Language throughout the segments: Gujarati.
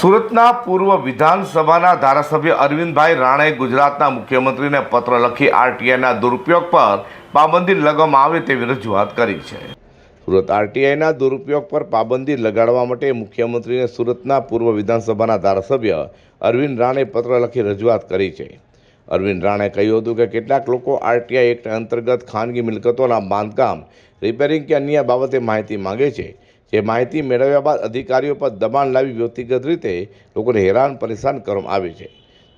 સુરતના પૂર્વ વિધાનસભાના ધારાસભ્ય અરવિંદભાઈ રાણાએ ગુજરાતના મુખ્યમંત્રીને પત્ર લખી આરટીઆઈના દુરુપયોગ પર પાબંદી લગાવવામાં આવે તેવી રજૂઆત કરી છે. સુરત આરટીઆઈના દુરુપયોગ પર પાબંદી લગાડવા માટે મુખ્યમંત્રીને સુરતના પૂર્વ વિધાનસભાના ધારાસભ્ય અરવિંદ રાણે પત્ર લખી રજૂઆત કરી છે. અરવિંદ રાણે કહ્યું હતું કે કેટલાક લોકો આરટીઆઈ એક્ટ અંતર્ગત ખાનગી મિલકતોના બાંધકામ, રિપેરિંગ કે અન્ય બાબતે માહિતી માંગે છે. જે માહિતી મેળવ્યા બાદ અધિકારીઓ પર દબાણ લાવી વ્યક્તિગત રીતે લોકોને હેરાન પરેશાન કરવામાં આવે છે.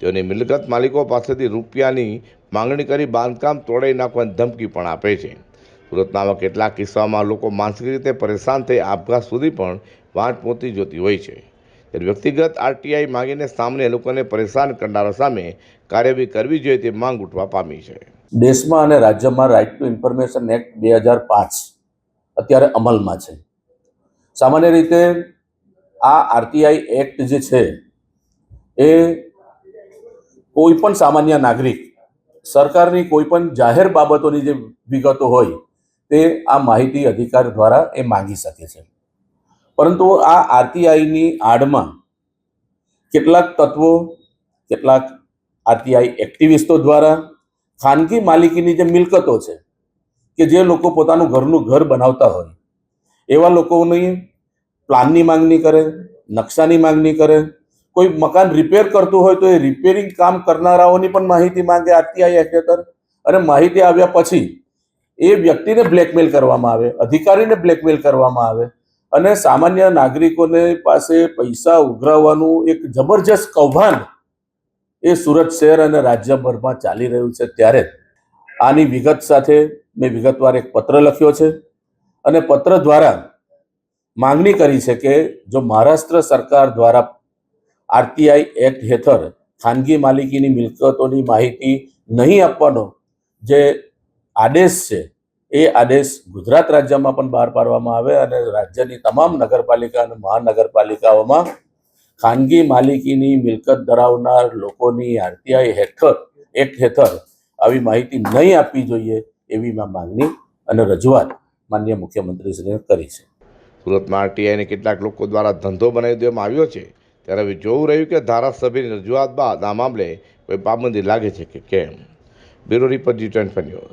તેઓની મિલકત માલિકો પાસેથી રૂપિયાની માંગણી કરી બાંધકામ તોડાઈ નાખવાની ધમકી પણ આપે છે. સુરતનામાં કેટલાક કિસ્સાઓમાં લોકો માનસિક રીતે પરેશાન થઈ આપઘાત સુધી પણ વાંટ પહોંચી જતી હોય છે. ત્યારે વ્યક્તિગત આરટીઆઈ માંગીને સામને લોકોને પરેશાન કરનારા સામે કાર્યવાહી કરવી જોઈએ તે માંગ ઉઠવા પામી છે. દેશમાં અને રાજ્યમાં રાઇટ ટુ ઇન્ફોર્મેશન એક્ટ બે હજાર પાંચ અત્યારે અમલમાં છે. સામાન્ય રીતે આ આરટીઆઈ એક્ટ જે છે, એ કોઈ પણ સામાન્ય નાગરિક સરકારની કોઈ પણ જાહેર બાબતોની જે વિગતો હોય, તે આ માહિતી અધિકાર દ્વારા એ માંગી શકે છે. પરંતુ આ આરટીઆઈની આડમાં કેટલાક તત્વો, કેટલાક આરટીઆઈ એક્ટિવિસ્ટો દ્વારા, ખાનગી માલિકીની જે મિલકતો છે, કે જે લોકો પોતાનું ઘરનું ઘર બનાવતા હોય, એવા લોકોની પ્લાનની માંગણી કરે, નકશાની માંગણી કરે, કોઈ મકાન રિપેર કરતું હોય તો એ રિપેરિંગ કામ કરનારાઓની પણ માહિતી માંગે આરટીઆઈ હેઠળ અને માહિતી આવ્યા પછી એ વ્યક્તિને બ્લેકમેલ કરવામાં આવે, અધિકારીને બ્લેકમેલ કરવામાં આવે. અને સામાન્ય નાગરિકોને પાસે પૈસા ઉઘરાવવાનું એક જબરજસ્ત કૌભાંડ એ સુરત શહેર અને રાજ્યભરમાં ચાલી રહ્યું છે ત્યારે આની વિગત સાથે મેં વિગતવાર એક પત્ર લખ્યો છે. અને પત્ર દ્વારા માંગણી કરી છે કે જો મહારાષ્ટ્ર સરકાર દ્વારા આરટીઆઈ એક્ટ હેઠળ ખાનગી માલિકીની મિલકતોની માહિતી નહીં આપવાનો જે આદેશ છે, એ આદેશ ગુજરાત રાજ્યમાં પણ બહાર પાડવામાં આવે અને રાજ્યની તમામ નગરપાલિકા અને મહાનગરપાલિકાઓમાં ખાનગી માલિકીની મિલકત ધરાવનાર લોકોની આરટીઆઈ હેઠળ, એક્ટ હેઠળ આવી માહિતી નહીં આપવી જોઈએ એવી માંગણી અને રજૂઆત માન્ય મુખ્યમંત્રીશ્રીએ કરી છે. સુરતમાં આરટીઆઈને કેટલાક લોકો દ્વારા ધંધો બનાવી દેવામાં આવ્યો છે. ત્યારે હવે જોવું રહ્યું કે ધારાસભ્યની રજૂઆત બાદ આ મામલે કોઈ પાબંદી લાગે છે કે કેમ. Bureau report G twenty